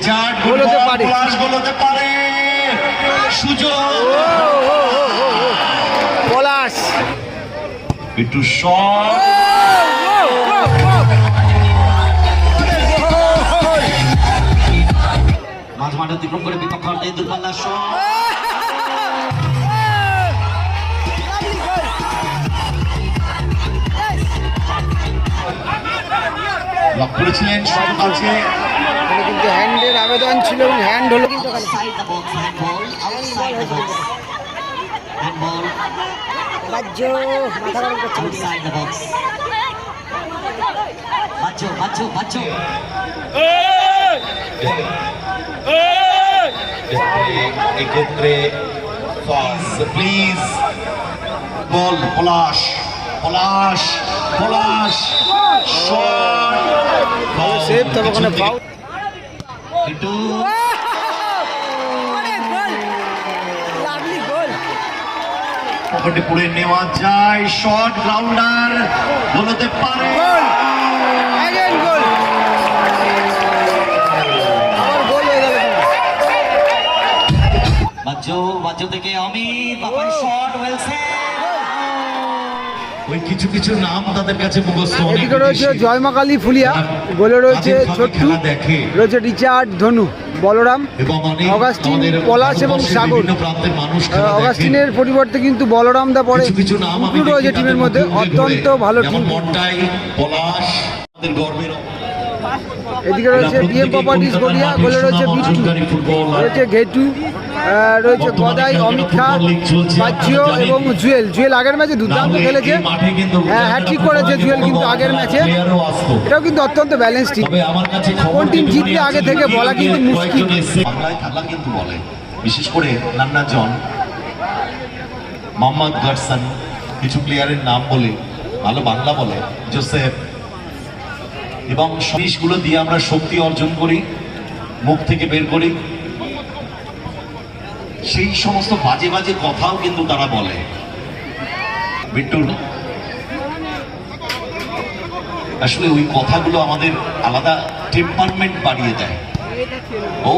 Richard গোল হতে পারে। Plus গোল হতে পারে সুযোগ পলাশ। একটু শট মাঝ মাঠে অতিক্রম করে বিপক্ষ অর্ধে দূরপাল্লার শট লক করেছিলেন শট আছে এখানে কিন্তু হ্যান্ডের আবেদন ছিল এবং হ্যান্ড হলো কিন্তু এক্ষেত্রে please ball Palash Palash Palash save তবে ওখানে ফাউল একটু পকেটে নেওয়া যায় শট গ্রাউন্ডার বলতে পারে। বাচ্চো বাচ্চো থেকে অমিত বাপার শট ওয়েল ওই কিছু কিছু নাম তাদের কাছে মুখস্থ এদিকে রয়েছে বেশি। জয়মা কালী ফুলিয়া গোলে রয়েছে ছোট্টু রয়েছে রিচার্ড ধনু বলরাম অগাস্টিন, পলাশ এবং সাগর। অগাস্টিনের পরিবর্তে কিন্তু বলরাম দা পরে কিছু কিছু নাম রয়েছে টিমের মধ্যে অত্যন্ত ভালো টিম। এদিকে রয়েছে প্রত্যেকেই প্রপার্টিস গড়িয়া গোলে রয়েছে বিট্টু রয়েছে ঘেটু রয়েছে গদাই অমিত খা চলছে, বাচ্চিও এবং জুয়েল। জুয়েল আগের ম্যাচে দুর্দান্ত খেলেছে। হ্যাঁ হ্যাট্রিক করেছে জুয়েল কিন্তু আগের ম্যাচে। এটাও কিন্তু অত্যন্ত ব্যালেন্স টিম কোন টিম জিতবে আগে থেকে বলা কিন্তু মুশকিল। কিন্তু বলে। বিশেষ করে নান্না জন মোহাম্মদ গার্সন কিছু প্লেয়ারের নাম বলে ভালো বাংলা বলে জোসেফ এবং জিনিসগুলো দিয়ে আমরা শক্তি অর্জন করি মুখ থেকে বের করি। সেই সমস্ত বাজে বাজে কথাও কিন্তু তারা বলে। বিট্টুর আসলে ওই কথাগুলো আমাদের আলাদা টেম্পারমেন্ট বাড়িয়ে দেয়। ও!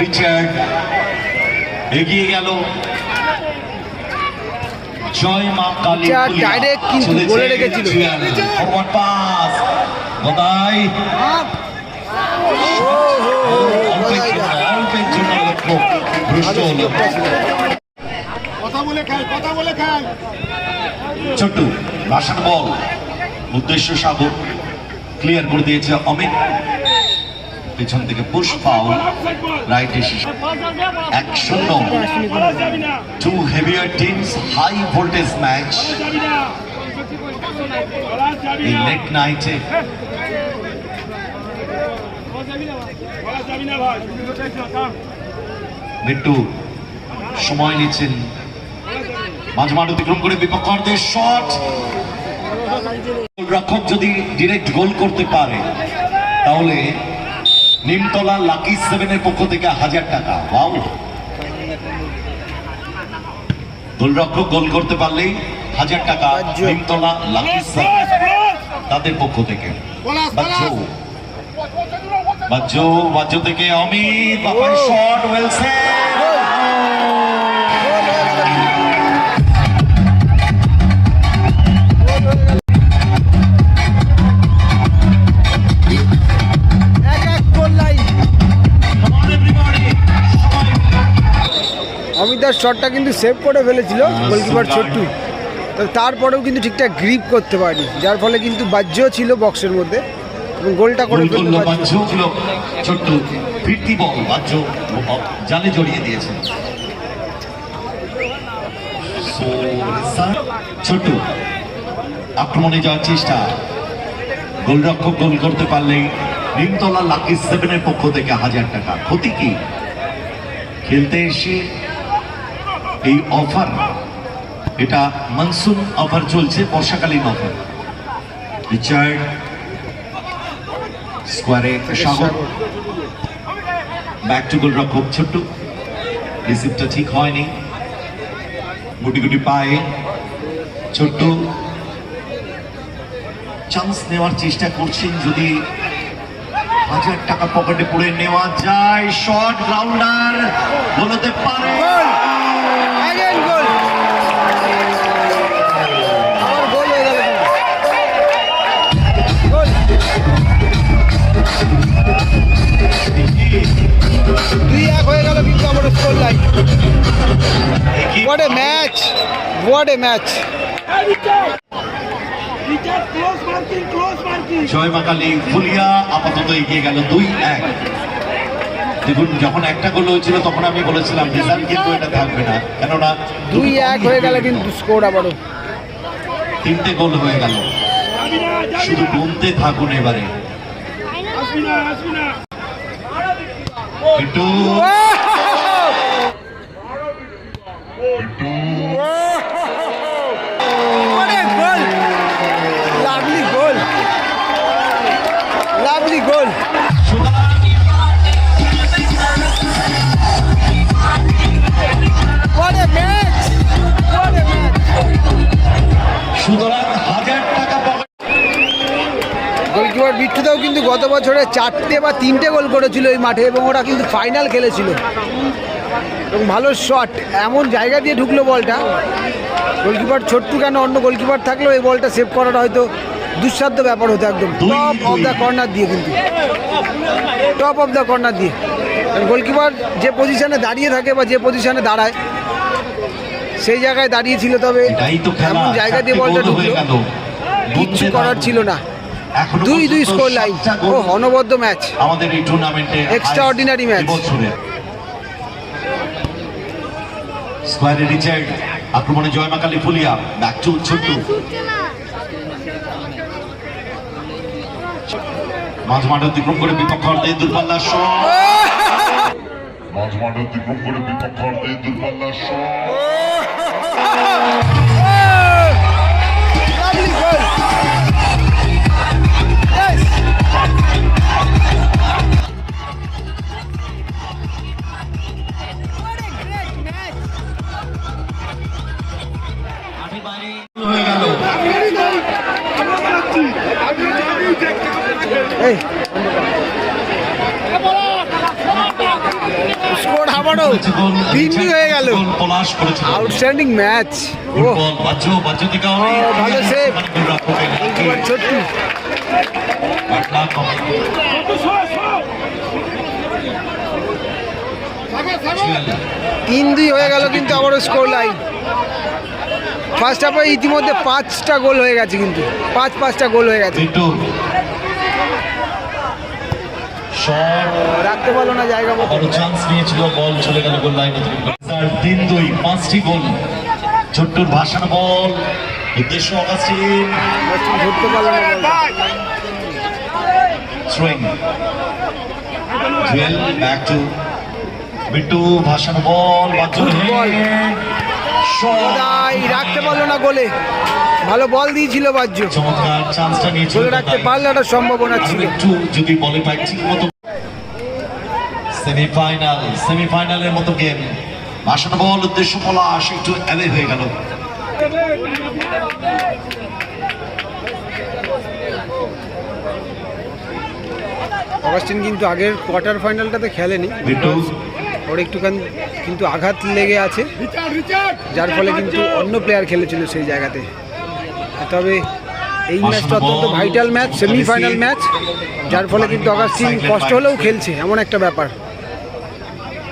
রিচার্ড এগিয়ে গেল জয় মা কালী কিন্তু বলে রেখেছিল। Forward pass। গদাই। অল্পের জন্য লক্ষ্য ভ্রষ্ট হলো। ছোট্টু ভাষণ বল উদ্দেশ্য সাগর ক্লিয়ার করে দিয়েছে অমিত পেছন থেকে পুশ পাউল রাইট এসে এক শূন্য। Two heavier teams high voltage match এই লেট নাইটে বিট্টু সময় নিচ্ছেন। মাঝ মাঠ অতিক্রম করে বিপক্ষদের শট রক্ষক যদি ডিরেক্ট গোল করতে পারে, তাহলে নিমতলা লাকি সেভেনের পক্ষ থেকে হাজার টাকা। ওয়াও গোলরক্ষক গোল করতে পারলেই হাজার টাকা নিমতলা লাকি তাদের পক্ষ থেকে। বাচ্চু বাচ্চু বাচ্চু থেকে অমিত বাপার ও। শট ওয়েলসেন অমিতার শটটা কিন্তু সেভ করে ফেলেছিল গোলকিপার ছোট্টু তবে তারপরেও কিন্তু ঠিকঠাক গ্রিপ করতে পারেনি যার ফলে কিন্তু বাহ্যও ছিল বক্সের মধ্যে এবং গোলটা করে ছোট্ট ফিরতি বল জালে জড়িয়ে দিয়েছে। So, আক্রমণে যাওয়ার চেষ্টা। গোলরক্ষক গোল করতে পারলেই নিমতলা লাকি সেভেনের পক্ষ থেকে হাজার টাকা। ক্ষতি কি? খেলতে এসে এই অফার। এটা মনসুন অফার চলছে বর্ষাকালীন অফার। রিচার্ড স্কোয়ারে সাগর ব্যাক টু গোলরক্ষক ছোট্ট। রিসিভটা ঠিক হয়নি। গুটি গুটি পায়ে। ছোট্ট। চান্স নেওয়ার চেষ্টা করছেন যদি হাজার টাকা পকেটে পুড়ে নেওয়া যায়। শর্ট গ্রাউন্ডার বলতে পারে। এ match close marking close marking জয় মা কালী ফুলিয়া আপাতত এগিয়ে গেল দুই এক। দেখুন যখন একটা গোল হয়েছিল তখন আমি বলেছিলাম রেজাল্ট কিন্তু এটা থাকবে না। কেননা দুই এক হয়ে গেল কিন্তু স্কোর আবারও। তিনটে গোল হয়ে গেল। শুধু গুনতে থাকুন এবারে। আসবি গোলকিপার বিট্টুদাও কিন্তু গত বছরে চারটে বা তিনটে গোল করেছিল এই মাঠে এবং ওরা কিন্তু ফাইনাল খেলেছিল। এবং ভালো শট এমন জায়গা দিয়ে ঢুকলো বলটা। গোলকিপার ছোট্টু কেন অন্য গোলকিপার থাকলেও এই বলটা সেভ করাটা হয়তো দুঃসাধ্য ব্যাপার হতো একদম। টপ অফ দ্য কর্নার দিয়ে কিন্তু। টপ অফ দ্য কর্নার দিয়ে। গোলকিপার যে পজিশনে দাঁড়িয়ে থাকে বা যে পজিশনে দাঁড়ায় সেই জায়গায় দাঁড়িয়েছিল তবে এমন জায়গা দিয়ে বলটা ঢুকলো। কিচ্ছু করার ছিল না। দুই দুই স্কোর লাইন ও অনবদ্য ম্যাচ আমাদের এই টুর্নামেন্টে match. বছরের স্কোয়ারে রিচার্ড আক্রমণে জয় মা Kali Phulia. Back to Chhottu. মাঝ মাঠ অতিক্রম করে বিপক্ষ অর্ধে দূরপাল্লার শট মাঝ মাঠ অতিক্রম করে বিপক্ষার্থে দূরপাল্লার শট Lovely স্কোর গোল তিনটি হয়ে গেল। আউটস্ট্যান্ডিং ম্যাচ ও ভালো। জুয়েল, তিন দুই হয়ে গেল কিন্তু আবারও স্কোর লাইন ফার্স্ট হাফে ইতিমধ্যে পাঁচটা গোল হয়ে গেছে কিন্তু। পাঁচ পাঁচটা গোল হয়ে গেছে বিট্টু শট রাখতে পারল না জায়গা মতো। চান্স নিয়েছিল বল চলে গেল গোল লাইন তিন দুই পাঁচটি গোল ছোট্টুর ভাসানো বল উদ্দেশ্য অগাস্টিন। ধরতে পারল না বলটা। জুয়েল ব্যাক টু বিট্টু ভাসানো বল রাখতে পারল না গোলে ভালো বল দিয়েছিল বাজ্য চমৎকার চান্সটা নিয়েছিল গোলে রাখতে পারলে একটা সম্ভাবনা ছিল। একটু যদি বলে পাই ঠিক মতো সেমিফাইনাল সেমিফাইনালের মতো গেম ভাসানো বল উদ্দেশ্য পলাশ একটু অ্যাওয়ে হয়ে গেল। অগাস্টিন কিন্তু আগের কোয়ার্টার ফাইনালটাতে খেলেনি। ওর একটুখানি কিন্তু আঘাত লেগে আছে। যার ফলে কিন্তু অন্য প্লেয়ার খেলেছিল সেই জায়গাতে। তবে এই ম্যাচটা অত্যন্ত ভাইটাল ম্যাচ সেমিফাইনাল ম্যাচ যার ফলে কিন্তু অগাস্টিন কষ্ট হলেও খেলছে এমন একটা ব্যাপার।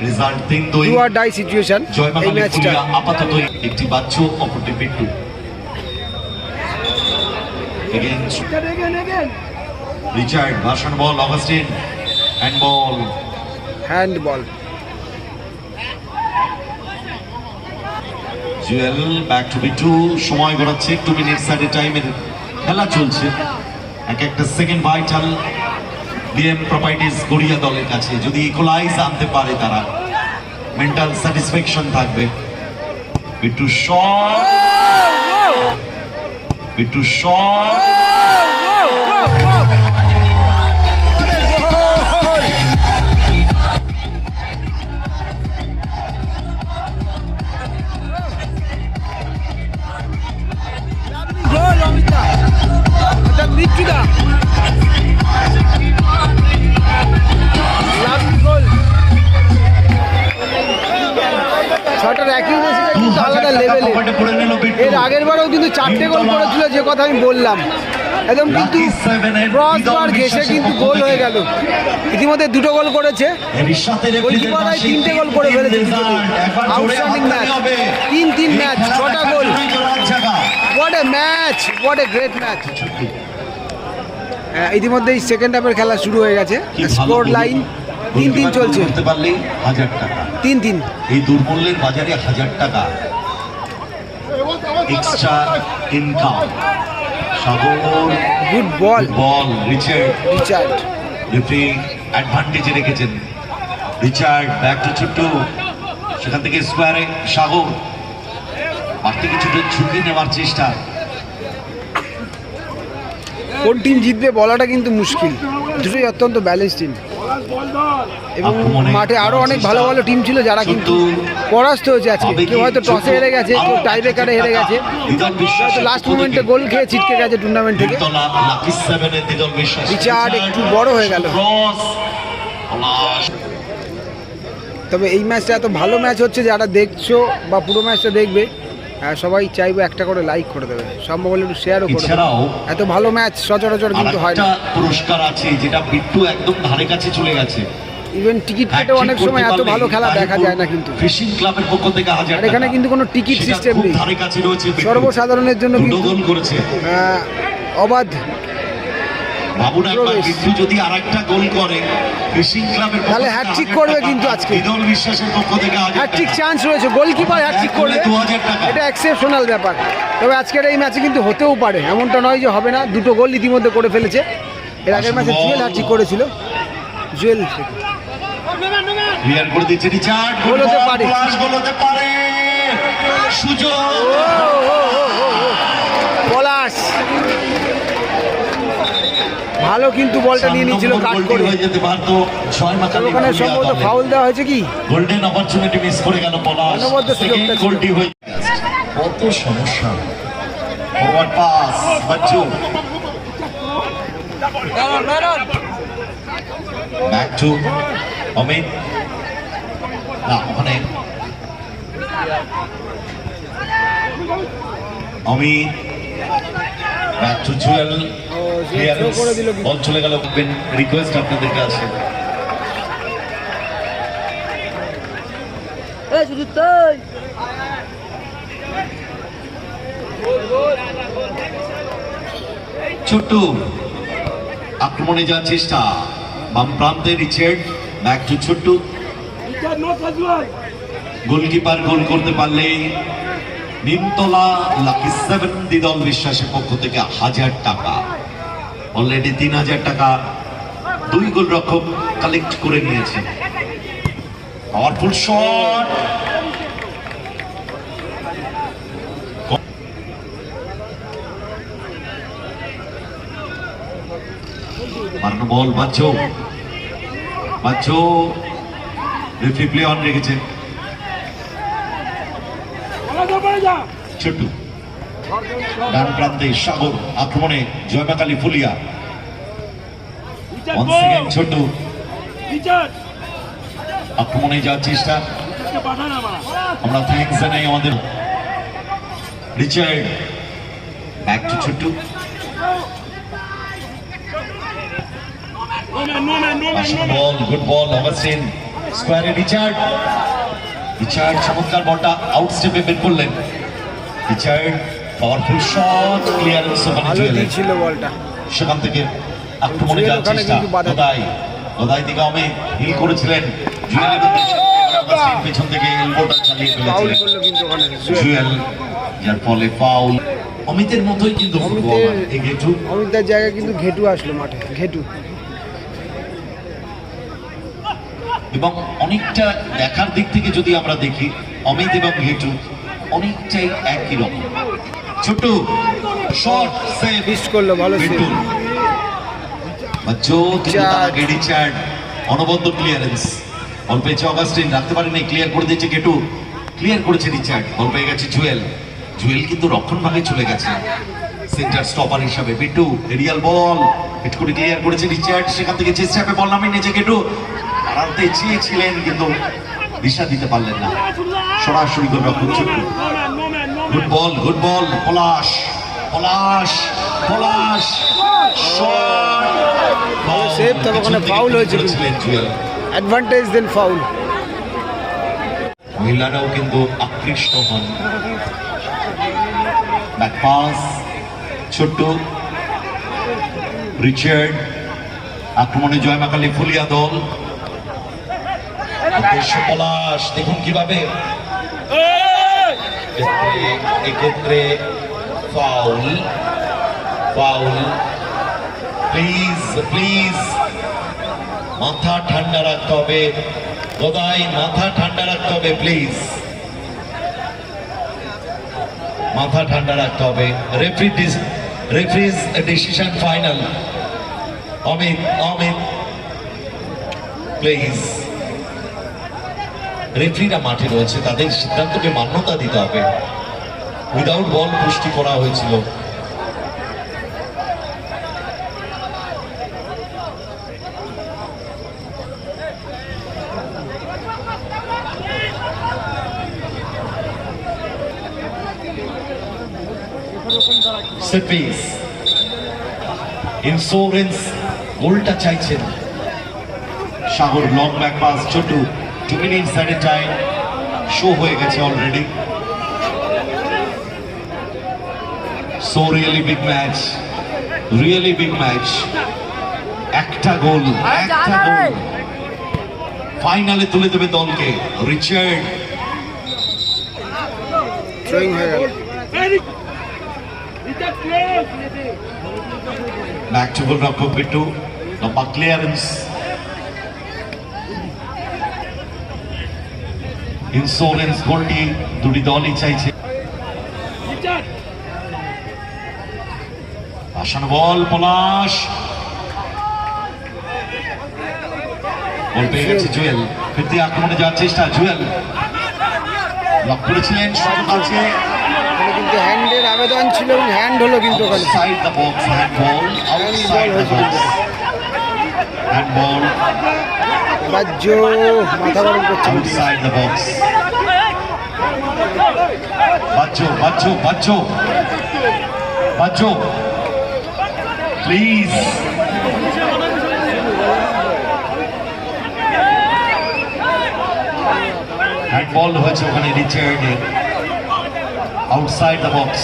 রেজাল্ট তিন দুই টু আর ডাই সিচুয়েশন এই ম্যাচটা আপাতত একটি বাচ্চু অপরটি Bittu Against again again Richard ভাসান ball Augustine Jewel back to Bittu সময় গড়াচ্ছে টু টাইমের খেলা চলছে। এক একটা second vital BM properties Garia দলের কাছে। যদি ইকোলাইজ আনতে পারে তারা মেন্টাল স্যাটিসফ্যাকশন থাকবে। Bittu shot. Bittu Get up! ছটার অ্যাকিউরেসিটা কিন্তু আলাদা লেভেলে এর। আগের বারেও কিন্তু চারটে গোল করেছিল যে কথা আমি বললাম। একদম কিন্তু ক্রসবার ঘেসে কিন্তু গোল হয়ে গেল। ইতিমধ্যে দুটো গোল করেছে। তিনটে গোল করে ফেলেছে আউটস্ট্যান্ডিং ম্যাচ তিন তিন ম্যাচ ছটা goal. What a match what a great match ইতিমধ্যেই সেকেন্ড হাফের খেলা শুরু হয়ে গেছে। স্কোর লাইন তিন দিন চলছে। করতে পারলেই হাজার টাকা। তিন দিন। এই দুর্মূল্যের বাজারে হাজার টাকা। Extra income Sagar good ball ball Richard Richard referee অ্যাডভান্টেজে রেখেছেন। রিচার্ড ব্যাক টু ছোট্ট সেখান থেকে স্কোয়ারে সাগর। বাড়তি কিছুটা ঝুঁকি নেওয়ার চেষ্টা। কোন টিম জিতবে বলাটা কিন্তু মুশকিল। দুটোই অত্যন্ত ব্যালেন্স টিম এবং মাঠে আরও অনেক ভালো ভালো টিম ছিল যারা কিন্তু পরাস্ত হয়েছে আজকে। কেউ হয়তো টসে হেরে গেছে কেউ টাই ব্রেকারে হেরে গেছে। হয়তো লাস্ট মোমেন্টে গোল খেয়ে ছিটকে গেছে টুর্নামেন্ট থেকে। রিচার্ড একটু বড় হয়ে গেল। তবে এই ম্যাচটা এত ভালো ম্যাচ হচ্ছে যারা দেখছ বা পুরো ম্যাচটা দেখবে সবাই চাইব একটা করে লাইক করে দেবে। সম্ভব হলে একটু শেয়ারও করে এত ভালো ম্যাচ সচরাচর কিন্তু হয় না। পুরস্কার আছে যেটা বিট্টু একদম ধারে কাছে চলে গেছে। ইভেন টিকিট কেটে অনেক সময় এত ভালো খেলা দেখা যায় না কিন্তু। ফিশিং ক্লাবের পক্ষ থেকে হাজার আর এখানে কিন্তু কোনো টিকিট সিস্টেম নেই। ধারে কাছে রয়েছে সর্বসাধারণের জন্য কিন্তু করেছে। অবাধ ভাবুন একবার প্রবেশ। যদি আরেকটা গোল করে ফিশিং ক্লাবের তাহলে থেকে hat-trick 1000 করবে কিন্তু আজকে। বিদল বিশ্বাসের পক্ষ থেকে হাজার চান্স রয়েছে গোলকিপার হ্যাট্রিক এক গোলে করবে 2000 টাকা। এটা এক্সেপশনাল ব্যাপার তবে আজকের এই ম্যাচে কিন্তু হতেও পারে এমনটা নয় যে হবে না দুটো গোল ইতিমধ্যে করে ফেলেছে এর আগের ম্যাচে। জুয়েল হ্যাট্রিক করেছিল জুয়েল থেকে ক্লিয়ার করে দিচ্ছে রিচার্ড গোল হতে পারে। প্লাস গোল হতে পারে সুযোগ পলাশ ভালো কিন্তু বলটা নিয়ে নিয়েছিল কাট করে। হয়ে যেতে পারতো ছয় মাথা তবে ওখানে সম্ভবত ফাউল দেওয়া হয়েছে কি? গোল্ডেন অপরচুনিটি মিস করে গেল পলাশ। অনবদ্য সুযোগটা সেকেন্ড ছিল। গোলটি হয়ে কত সমস্যা। Forward pass Bachchu back to Amit না ওখানে অমিত বল চলে গেল রিকোয়েস্ট আপনাদের কাছে। ছোট্ট আক্রমণে যাওয়ার চেষ্টা। বাম প্রান্তে Richard back to Chhottu. Goalkeeper goal করতে পারলেই নিমতলা লাকি সেভেন দিদল বিশ্বাসের পক্ষ থেকে হাজার টাকা। অলরেডি তিন হাজার টাকা দুই গোল রক্ষক কালেক্ট করে নিয়েছে। Powerful shot ball Bachchu Bachchu ref play on রেখেছেন বলা যা বলা যা ছোট্ট। ডান প্রান্তে সাগর আক্রমণে জয়মাক আলী ফুলিয়া ছোট্ট। আক্রমণে যাওয়ার চেষ্টা। আমার। থ্যাঙ্কস জানাই আমাদের রিচার্ড। ব্যাক টু ছোট্ট। বল গুড বল অগাস্টিন স্কোয়ারে রিচার্ড রিচার্ড চমৎকার বলটা আউট স্টেপে বের করলেন। রিচার্ড পাওয়ারফুল শট ক্লিয়ারেন্স ওখানে জুয়েলের দিয়েছিল বলটা। সেখান থেকে আক্রমণে যাওয়ার চেষ্টা। গদাই গদাই দিকে আমি হিল করেছিলেন। জুয়েলের পেছন থেকে এলবোটা চালিয়ে ফেলেছিলেন। জুয়েল। যার ফলে ফাউল অমিতের মতোই কিন্তু ফুটবলার অমিতের- এই গেটু অমিতার জায়গায় কিন্তু ঘেটু আসলো মাঠে ঘেটু। এবং অনেকটা দেখার দিক থেকে যদি আমরা দেখি অমিত এবং ঘেটু অনেকটাই একই রকম ছোট শর্ট সেভ মিস করল ভালো সেভ বিট্টু বাচ্চো কিন্তু তার আগে রিচার্ড অনবদ্য ক্লিয়ারেন্স বল পেয়েছে অগাস্টিন রাখতে পারেনি ক্লিয়ার করে দিয়েছে কেটু ক্লিয়ার করেছে রিচার্ড বল পেয়ে গেছে জুয়েল জুয়েল কিন্তু রক্ষণ ভাগে চলে গেছে। সেন্টার স্টপার হিসাবে বিট্টু এরিয়াল বল হিট করে ক্লিয়ার করেছে রিচার্ড সেখান থেকে চেষ্টা বল নামিয়ে নিয়েছে আড়ালতে চেয়েছিলেন কিন্তু দিশা দিতে পারলেন না। সরাসরি গোল রক্ষক Chhottu no man no man no good ball good ball Palash Palash Palash. Save, তবে ওখানে foul হয়েছে অ্যাডভান্টেজ দেন ফাউল মহিলারাও কিন্তু আকৃষ্ট হন। ব্যাক পাস ছোট্ট। রিচার্ড আক্রমণে জয়মাকালী ফুলিয়া দল। পলাশ দেখুন কীভাবে। এক্ষেত্রে ফাউল ফাউল প্লিজ প্লিজ মাথা ঠান্ডা রাখতে হবে, গদাই, মাথা ঠান্ডা রাখতে হবে প্লিজ মাথা ঠান্ডা রাখতে হবে। Referee referee's decision final Amit Amit please রেফ্রিরা মাঠে রয়েছে, তাদের সিদ্ধান্তকে মান্যতা দিতে হবে। উইদাউট বল পুষ্টি করা হয়েছিল। সেপিস ইন্স্যুরেন্স গোলটা চাইছেন। Sagar long back pass Chhottu. Two minute সাইডে টাইম শো হয়ে গেছে already so really big match really big match একটা গোল একটা গোল। ফাইনালে তুলে দেবে দলকে। রিচার্ড হয়ে. Back to গোলরক্ষক বিট্টু লম্বা ক্লিয়ারেন্স ইন্স্যুরেন্স গোলটি দুটি দলই চাইছে. আসানো বল পলাশ। বল পেয়ে গেছে জুয়েল। ফিরতি আক্রমণে যাওয়ার চেষ্টা জুয়েল। লক করেছিলেন আছে কিন্তু হ্যান্ডের আবেদন ছিল এবং হ্যান্ড হলো কিন্তু ওখানে। Outside the box hand ball outside the box hand ball বাহ্য মাথা গরম করছে Bacho, Bacho. Bacho. Please. Hand ball হয়েছে ওখানে রিচার্ডে আউটসাইড দ্য বক্স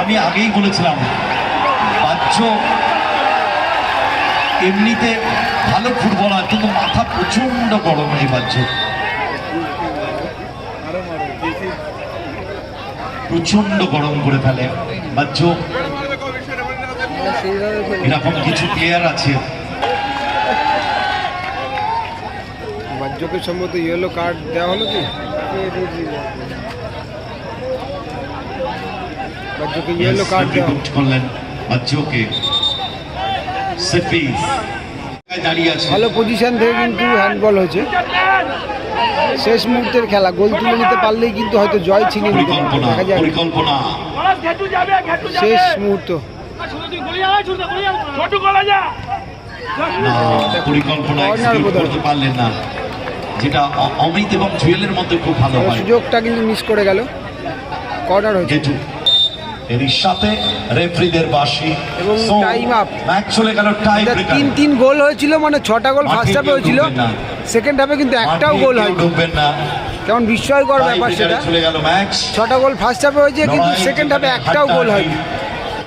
আমি আগেই বলেছিলাম বাচ্চ এমনিতে ভালো ফুটবলার কিন্তু মাথা প্রচণ্ড গরম এই বাচ্চ প্রচণ্ড গরম করে ফেলে। বাচ্চ এরকম কিছু প্লেয়ার আছে। বাহ্যকে সম্ভবত ইয়েলো কার্ড দেওয়া হলো কি? বাহ্যকে ইয়েলো কার্ড দেওয়া করলেন। আছে ভালো পজিশন থেকে কিন্তু হ্যান্ডবল হয়েছে। শেষ মুহূর্তের খেলা গোল তুলে নিতে পারলেই কিন্তু হয়তো জয় ছিনিয়ে নিতে দেখা যাবে শেষ মুহূর্ত। ছোট গলা যা। না পরিকল্পনা Corner execute বোধহয়। করতে পারলেন না। যেটা অমিত এবং জুয়েলের মধ্যে খুব ভালো সুযোগটা কিন্তু মিস করে গেল। কর্নার হয়েছে। এরই সাথে রেফরিদের বাসি এবং টাইম আপ ম্যাচ চলে গেল টাই ব্রেকার তিন তিন গোল হয়েছিল মানে ছটা গোল ফার্স্ট হাফে হয়েছিল। সেকেন্ড হাফে কিন্তু একটাও গোল হয় ঢুকবেন না। কেমন বিস্ময়কর ব্যাপার সেটা। চলে গেল ম্যাচ ছটা গোল ফার্স্ট হাফে হয়েছে কিন্তু সেকেন্ড হাফে একটাও গোল হয়